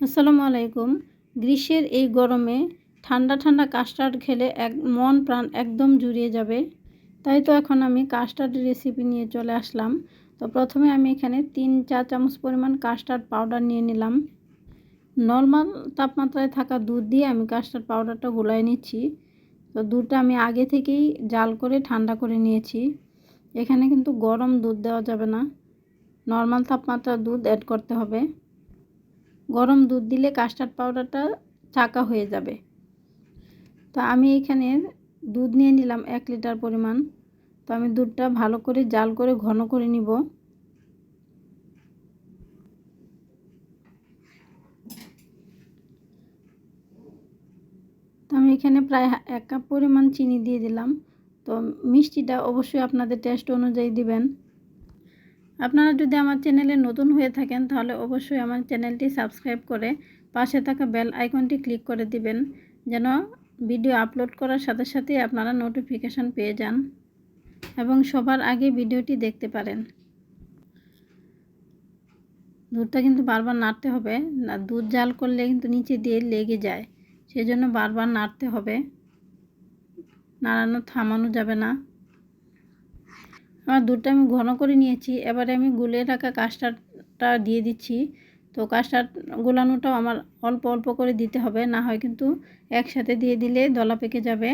আসসালামু আলাইকুম। গ্রীষ্মের এই গরমে ঠান্ডা ঠান্ডা কাস্টার্ড খেলে এক মন প্রাণ একদম জুড়িয়ে যাবে। তাই তো এখন আমি কাস্টার্ড রেসিপি নিয়ে চলে আসলাম। তো প্রথমে আমি এখানে তিন চা চামচ পরিমাণ কাস্টার্ড পাউডার নিয়ে নিলাম। নর্মাল তাপমাত্রায় থাকা দুধ দিয়ে আমি কাস্টার্ড পাউডারটা গুলাই নিচ্ছি। তো দুধটা আমি আগে থেকেই জাল করে ঠান্ডা করে নিয়েছি। এখানে কিন্তু গরম দুধ দেওয়া যাবে না। নর্মাল তাপমাত্রার দুধ অ্যাড করতে হবে। গরম দুধ দিলে কাস্টার্ড পাউডারটা চাকা হয়ে যাবে। তো আমি এখানে দুধ নিয়ে নিলাম এক লিটার পরিমাণ। তো আমি দুধটা ভালো করে জাল করে ঘন করে নিব। তো আমি এখানে প্রায় এক কাপ পরিমাণ চিনি দিয়ে দিলাম। তো মিষ্টিটা অবশ্যই আপনাদের টেস্ট অনুযায়ী দিবেন। আপনারা যদি আমার চ্যানেলে নতুন হয়ে থাকেন, তাহলে অবশ্যই আমার চ্যানেলটি সাবস্ক্রাইব করে পাশে থাকা বেল আইকনটি ক্লিক করে দিবেন, যেন ভিডিও আপলোড করার সাথে সাথে আপনারা নোটিফিকেশান পেয়ে যান এবং সবার আগে ভিডিওটি দেখতে পারেন। দুধটা কিন্তু বারবার নাড়তে হবে। না, দুধ জাল করলে কিন্তু নিচে দিয়ে লেগে যায়। সেই জন্য বারবার নাড়তে হবে। নাড়ানো থামানো যাবে না। আমার দুধটা আমি ঘন করে নিয়েছি, এবারে আমি গুলে রাখা কাস্টারটা দিয়ে দিচ্ছি। তো কাস্টার্ড গোলানোটাও আমার অল্প অল্প করে দিতে হবে, না হয় কিন্তু একসাথে দিয়ে দিলে দলা পেকে যাবে।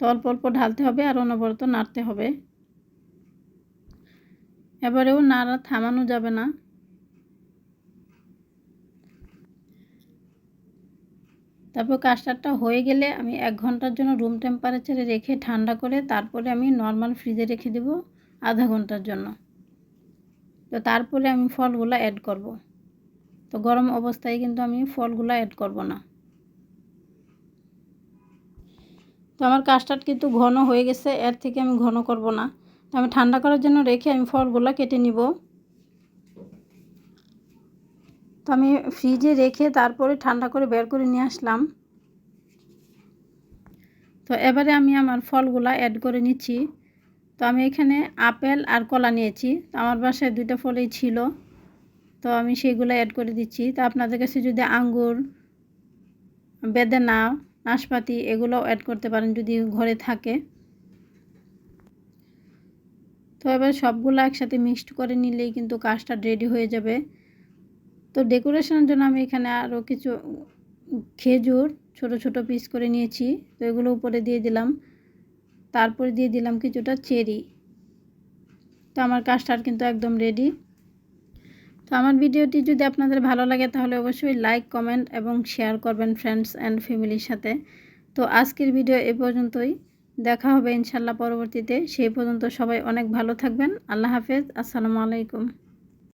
তো অল্প অল্প ঢালতে হবে আর অনবরত নাড়তে হবে। এবারেও নাড়া থামানো যাবে না। তারপর কাস্টারটা হয়ে গেলে আমি এক ঘণ্টার জন্য রুম টেম্পারেচারে রেখে ঠান্ডা করে তারপরে আমি নর্মাল ফ্রিজে রেখে দেব আধা ঘণ্টার জন্য। তো তারপরে আমি ফলগুলো অ্যাড করব। তো গরম অবস্থায় কিন্তু আমি ফলগুলো অ্যাড করব না। তো আমার কাস্টার্ড কিন্তু ঘন হয়ে গেছে, এর থেকে আমি ঘন করব না। তো আমি ঠান্ডা করার জন্য রেখে আমি ফলগুলো কেটে নিব। তো আমি ফ্রিজে রেখে তারপরে ঠান্ডা করে বের করে নিয়ে আসলাম। তো এবারে আমি আমার ফলগুলা অ্যাড করে নিচ্ছি। তো আমি এখানে আপেল আর কলা নিয়েছি। তো আমার বাসায় দুইটা ফলেই ছিল। তো আমি সেইগুলো অ্যাড করে দিচ্ছি। তো আপনাদের কাছে যদি আঙ্গুর, বেদেনা, নাশপাতি এগুলো অ্যাড করতে পারেন যদি ঘরে থাকে। তো এবার সবগুলো একসাথে মিক্সড করে নিলেই কিন্তু কাজটা রেডি হয়ে যাবে। তো ডেকোরেশনের জন্য আমি এখানে আরও কিছু খেজুর ছোট ছোট পিস করে নিয়েছি। তো এগুলো উপরে দিয়ে দিলাম। তারপরে দিয়ে দিলাম কিছুটা চেরি। তো আমার কাস্টার্ড কিন্তু একদম রেডি তো আমার ভিডিওটি যদি আপনাদের ভালো লাগে তাহলে অবশ্যই লাইক কমেন্ট এবং শেয়ার করবেন ফ্রেন্ডস অ্যান্ড ফ্যামিলির সাথে। তো আজকের ভিডিও এ পর্যন্তই। দেখা হবে ইনশাল্লাহ পরবর্তীতে। সেই পর্যন্ত সবাই অনেক ভালো থাকবেন। আল্লাহ হাফেজ। আসসালামু আলাইকুম।